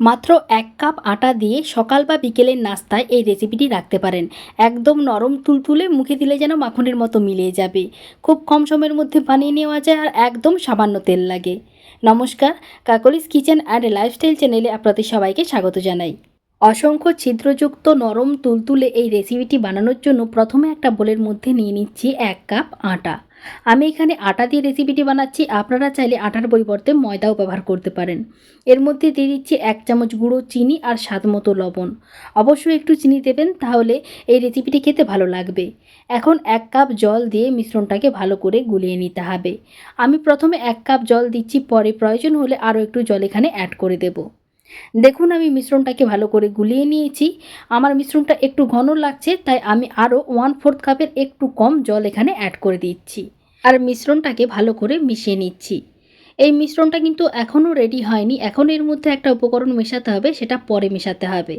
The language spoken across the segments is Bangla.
মাত্র এক কাপ আটা দিয়ে সকাল বা বিকেলের নাস্তায় এই রেসিপিটি রাখতে পারেন। একদম নরম তুলতুলে মুখে দিলে যেন মাখনের মতো মিলিয়ে যাবে। খুব কম সময়ের মধ্যে বানিয়ে নেওয়া যায় আর একদম সামান্য তেল লাগে। নমস্কার, কাকলিস কিচেন অ্যান্ড লাইফস্টাইল চ্যানেলে আপনাদের সবাইকে স্বাগত জানাই। অসংখ্য ছিদ্রযুক্ত নরম তুলতুলে এই রেসিপিটি বানানোর জন্য প্রথমে একটা বোলের মধ্যে নিয়ে নিচ্ছি এক কাপ আটা। আমি এখানে আটা দিয়ে রেসিপিটি বানাচ্ছি। আপনারা চাইলে আটার পরিবর্তে ময়দাও ব্যবহার করতে পারেন। এর মধ্যে দিয়ে দিচ্ছি এক চামচ গুঁড়ো চিনি আর স্বাদ মতো লবণ। অবশ্যই একটু চিনি দেবেন, তাহলে এই রেসিপিটি খেতে ভালো লাগবে। এখন এক কাপ জল দিয়ে মিশ্রণটাকে ভালো করে গুলিয়ে নিতে হবে। আমি প্রথমে এক কাপ জল দিচ্ছি, পরে প্রয়োজন হলে আরও একটু জল এখানে অ্যাড করে দেবো। দেখুন আমি মিশ্রণটাকে ভালো করে গুলিয়ে নিয়েছি। আমার মিশ্রণটা একটু ঘন লাগছে, তাই আমি আরও ওয়ান ফোর্থ কাপের একটু কম জল এখানে অ্যাড করে দিচ্ছি। আর মিশ্রণটাকে ভালো করে মিশিয়ে নিচ্ছি। এই মিশ্রণটা কিন্তু এখনও রেডি হয়নি। এখন এর মধ্যে একটা উপকরণ মেশাতে হবে, সেটা পরে মেশাতে হবে।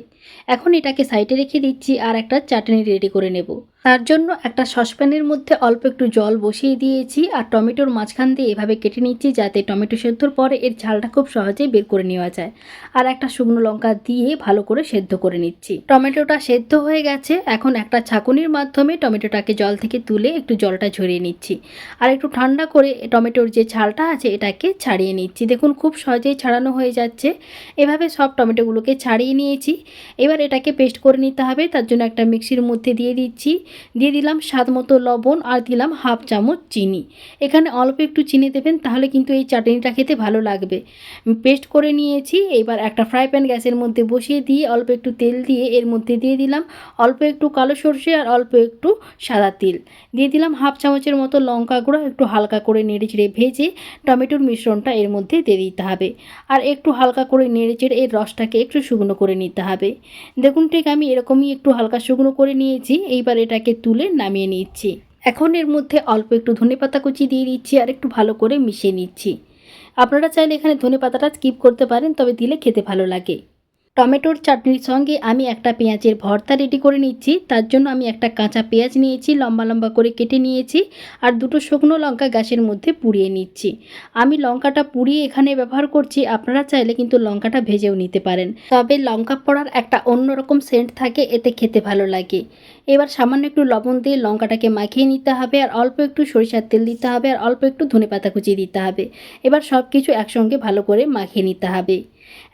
এখন এটাকে সাইডে রেখে দিচ্ছি আর একটা চাটনি রেডি করে নেব। তার জন্য একটা সসপ্যানের মধ্যে অল্প একটু জল বসিয়ে দিয়েছি আর টমেটোর মাঝখান দিয়ে এভাবে কেটে নিচ্ছি যাতে টমেটো সেদ্ধর পরে এর ঝালটা খুব সহজেই বের করে নেওয়া যায়। আর একটা শুকনো লঙ্কা দিয়ে ভালো করে সেদ্ধ করে নিচ্ছি। টমেটোটা সেদ্ধ হয়ে গেছে। এখন একটা ছাঁকুনির মাধ্যমে টমেটোটাকে জল থেকে তুলে একটু জলটা ঝরিয়ে নিচ্ছি। আর একটু ঠান্ডা করে টমেটোর যে ছালটা আছে এটাকে ছাড়িয়ে নিচ্ছি। দেখুন খুব সহজেই ছাড়ানো হয়ে যাচ্ছে। এভাবে সব টমেটোগুলোকে ছাড়িয়ে নিয়েছি। এবার এটাকে পেস্ট করে নিতে হবে। তার জন্য একটা মিক্সির মধ্যে দিয়ে দিচ্ছি। দিয়ে দিলাম স্বাদ মতো লবণ আর দিলাম হাফ চামচ চিনি। এখানে অল্প একটু চিনি দেবেন, তাহলে কিন্তু এই চাটনিটা খেতে ভালো লাগবে। পেস্ট করে নিয়েছি, এবার একটা ফ্রাই প্যান গ্যাসের মধ্যে বসিয়ে দিয়ে অল্প একটু তেল দিয়ে এর মধ্যে দিয়ে দিলাম অল্প একটু কালো সর্ষে আর অল্প একটু সাদা তিল। দিয়ে দিলাম হাফ চামচের মতো লঙ্কা গুঁড়ো, একটু হালকা করে নেড়ে চেড়ে ভেজে টমেটোর মিশ্রণটা এর মধ্যে দিয়ে দিতে হবে। আর একটু হালকা করে নেড়ে চেড়ে এর রসটাকে একটু শুকনো করে নিতে হবে। দেখুন ঠিক আমি এরকমই একটু হালকা শুকনো করে নিয়েছি, এইবার এটাকে তুলে নামিয়ে নিচ্ছি। এখন এর মধ্যে অল্প একটু ধনেপাতা কুচি দিয়ে দিচ্ছি আর একটু ভালো করে মিশিয়ে নিচ্ছি। আপনারা চাইলে এখানে ধনেপাতাটা স্কিপ করতে পারেন, তবে দিলে খেতে ভালো লাগে। টমেটোর চাটনির সঙ্গে আমি একটা পেঁয়াজের ভর্তা রেডি করে নিচ্ছি। তার জন্য আমি একটা কাঁচা পেঁয়াজ নিয়েছি, লম্বা লম্বা করে কেটে নিয়েছি আর দুটো শুকনো লঙ্কা গ্যাসের মধ্যে পুড়িয়ে নিচ্ছি। আমি লঙ্কাটা পুড়িয়ে এখানে ব্যবহার করছি, আপনারা চাইলে কিন্তু লঙ্কাটা ভেজেও নিতে পারেন। তবে লঙ্কা পোড়ার একটা অন্যরকম সেন্ট থাকে, এতে খেতে ভালো লাগে। এবার সামান্য একটু লবণ দিয়ে লঙ্কাটাকে মাখিয়ে নিতে হবে আর অল্প একটু সরিষার তেল দিতে হবে আর অল্প একটু ধনেপাতা কুচি দিতে হবে। এবার সব কিছু একসঙ্গে ভালো করে মাখিয়ে নিতে হবে।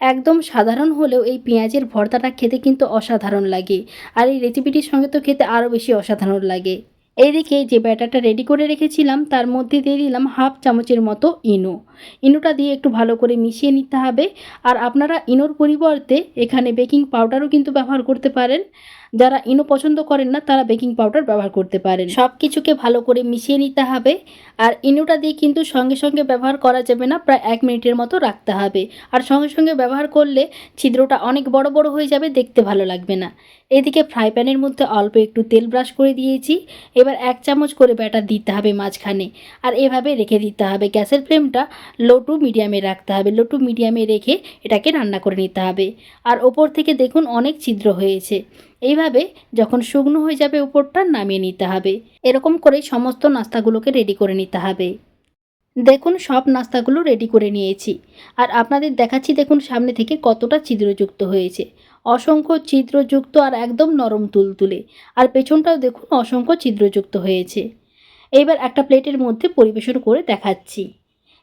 একদম সাধারণ হলেও এই পেঁয়াজের ভর্তাটা খেতে কিন্তু অসাধারণ লাগে। আর এই রেসিপিটির সঙ্গে তো খেতে আরও বেশি অসাধারণ লাগে। এইদিকে যে ব্যাটারটা রেডি করে রেখেছিলাম, তার মধ্যে দিয়ে দিলাম হাফ চামচের মতো ইনো। ইনোটা দিয়ে একটু ভালো করে মিশিয়ে নিতে হবে। আর আপনারা ইনোর পরিবর্তে এখানে বেকিং পাউডারও কিন্তু ব্যবহার করতে পারেন। যারা ইনো পছন্দ করেন না, তারা বেকিং পাউডার ব্যবহার করতে পারেন। সব কিছুকে ভালো করে মিশিয়ে নিতে হবে। আর ইনোটা দিয়ে কিন্তু সঙ্গে সঙ্গে ব্যবহার করা যাবে না, প্রায় এক মিনিটের মতো রাখতে হবে। আর সঙ্গে সঙ্গে ব্যবহার করলে ছিদ্রটা অনেক বড় বড় হয়ে যাবে, দেখতে ভালো লাগবে না। এদিকে ফ্রাই প্যানের মধ্যে অল্প একটু তেল ব্রাশ করে দিয়েছি। এবার এক চামচ করে ব্যাটার দিতে হবে মাঝখানে। আর এভাবে রেখে দিতে হবে। গ্যাসের ফ্লেমটা লো টু মিডিয়ামে রাখতে হবে। লো টু মিডিয়ামে রেখে এটাকে রান্না করে নিতে হবে। আর ওপর থেকে দেখুন অনেক ছিদ্র হয়েছে। এইভাবে যখন শুকনো হয়ে যাবে উপরটা নামিয়ে নিতে হবে। এরকম করে সমস্ত নাস্তাগুলোকে রেডি করে নিতে হবে। দেখুন, সব নাস্তাগুলো রেডি করে নিয়েছি। আর আপনাদের দেখাচ্ছি, দেখুন, সামনে থেকে কতটা ছিদ্রযুক্ত হয়েছে। অসংখ্য ছিদ্রযুক্ত আর একদম নরম তুলতুলে। আর পেছনটাও দেখুন, অসংখ্য ছিদ্রযুক্ত হয়েছে। এইবার একটা প্লেটের মধ্যে পরিবেশন করে দেখাচ্ছি।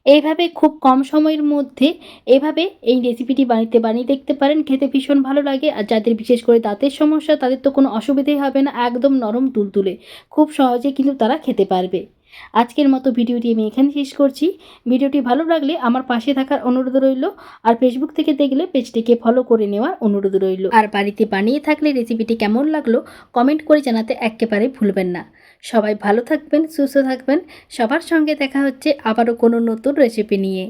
এইভাবে খুব কম সময়ের মধ্যে এভাবে এই রেসিপিটি বানিয়ে বানিয়ে দেখতে পারেন। খেতে ভীষণ ভালো লাগে। আর যাদের বিশেষ করে দাঁতের সমস্যা, তাদের তো কোনো অসুবিধাই হবে না। একদম নরম তুলতুলে। খুব সহজে কিন্তু তারা খেতে পারবে। আজকের মতো ভিডিওটি আমি এখানে শেষ করছি। ভিডিওটি ভালো লাগলে আমার পাশে থাকার অনুরোধ রইল। আর ফেসবুক থেকে দেখলে পেজটিকে ফলো করে নেওয়ার অনুরোধ রইল। আর বাড়িতে বানিয়ে থাকলে রেসিপিটি কেমন লাগল কমেন্ট করে জানাতে একেবারে ভুলবেন না। সবাই ভালো থাকবেন সুস্থ থাকবেন। সবার সঙ্গে দেখা হচ্ছে আবারও কোনো নতুন রেসিপি নিয়ে।